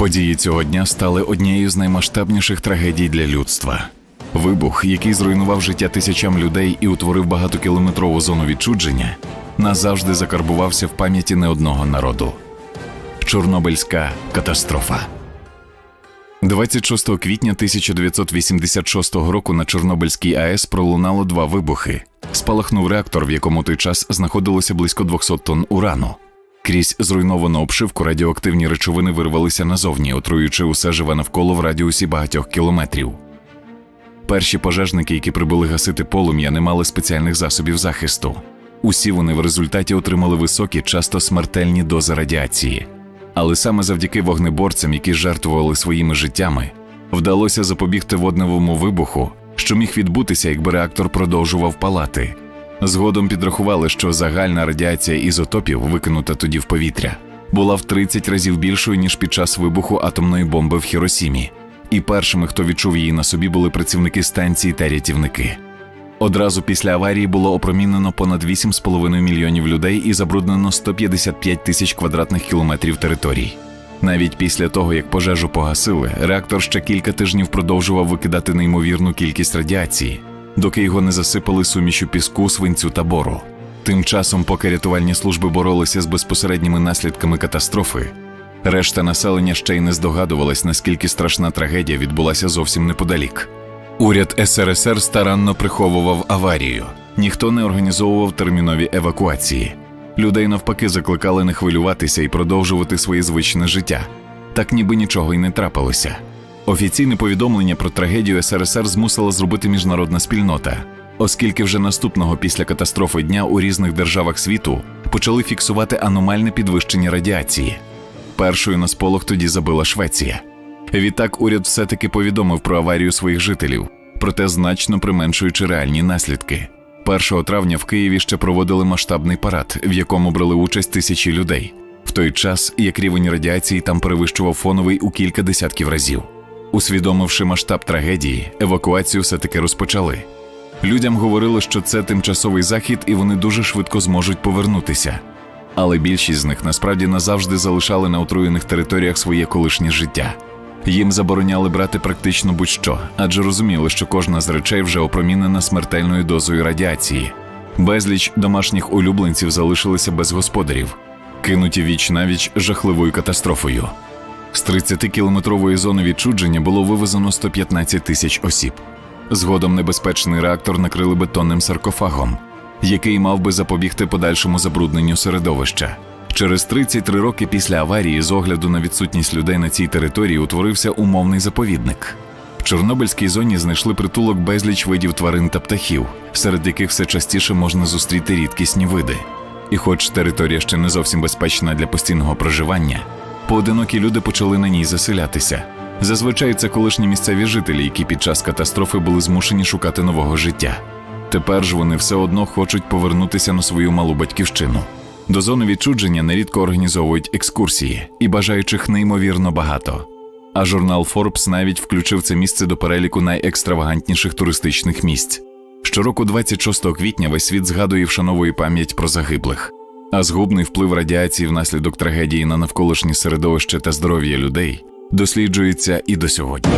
Події цього дня стали однією з наймасштабніших трагедій для людства. Вибух, який зруйнував життя тисячам людей і утворив багатокілометрову зону відчудження, назавжди закарбувався в пам'яті не одного народу. Чорнобильська катастрофа. 26 квітня 1986 року на Чорнобильській АЕС пролунало два вибухи. Спалахнув реактор, в якому той час знаходилося близько 200 тонн урану. Крізь зруйновану обшивку радіоактивні речовини вирвалися назовні, отруюючи усе живе навколо в радіусі багатьох кілометрів. Перші пожежники, які прибули гасити полум'я, не мали спеціальних засобів захисту. Усі вони в результаті отримали високі, часто смертельні дози радіації. Але саме завдяки вогнеборцям, які жертвували своїми життями, вдалося запобігти водневому вибуху, що міг відбутися, якби реактор продовжував палати. Згодом підрахували, що загальна радіація ізотопів, викинута тоді в повітря, була в 30 разів більшою ніж під час вибуху атомної бомби в Хіросімі. І першими, хто відчув її на собі, були працівники станції та рятівники. Одразу після аварії було опромінено понад 8,5 мільйонів людей і забруднено 155 тисяч квадратних кілометрів територій. Навіть після того, як пожежу погасили, реактор ще кілька тижнів продовжував викидати неймовірну кількість радіації, доки його не засипали сумішю піску, свинцю та бору. Тим часом, поки рятувальні служби боролися з безпосередніми наслідками катастрофи, решта населення ще й не здогадувалась, наскільки страшна трагедія відбулася зовсім неподалік. Уряд СРСР старанно приховував аварію, ніхто не організовував термінові евакуації. Людей навпаки закликали не хвилюватися і продовжувати своє звичне життя, так ніби нічого й не трапилося. Офіційне повідомлення про трагедію СРСР змусила зробити міжнародна спільнота, оскільки вже наступного після катастрофи дня у різних державах світу почали фіксувати аномальне підвищення радіації. Першою на сполох тоді забила Швеція. Відтак уряд все-таки повідомив про аварію своїх жителів, проте значно применшуючи реальні наслідки. 1 травня в Києві ще проводили масштабний парад, в якому брали участь тисячі людей, в той час як рівень радіації там перевищував фоновий у кілька десятків разів. Усвідомивши масштаб трагедії, евакуацію все-таки розпочали. Людям говорили, що це тимчасовий захід і вони дуже швидко зможуть повернутися. Але більшість з них насправді назавжди залишали на отруєних територіях своє колишнє життя. Їм забороняли брати практично будь-що, адже розуміли, що кожна з речей вже опромінена смертельною дозою радіації. Безліч домашніх улюбленців залишилися без господарів, кинуті віч навіч жахливою катастрофою. З 30-кілометрової зони відчудження було вивезено 115 тисяч осіб. Згодом небезпечний реактор накрили бетонним саркофагом, який мав би запобігти подальшому забрудненню середовища. Через 33 роки після аварії, з огляду на відсутність людей на цій території, утворився умовний заповідник. В Чорнобильській зоні знайшли притулок безліч видів тварин та птахів, серед яких все частіше можна зустріти рідкісні види. І хоч територія ще не зовсім безпечна для постійного проживання, поодинокі люди почали на ній заселятися. Зазвичай це колишні місцеві жителі, які під час катастрофи були змушені шукати нового життя. Тепер ж вони все одно хочуть повернутися на свою малу батьківщину. До зони відчудження нерідко організовують екскурсії, і бажаючих неймовірно багато. А журнал Forbes навіть включив це місце до переліку найекстравагантніших туристичних місць. Щороку, 26 квітня, весь світ згадує вшановує пам'ять про загиблих. А згубний вплив радіації внаслідок трагедії на навколишнє середовище та здоров'я людей досліджується і до сьогодні.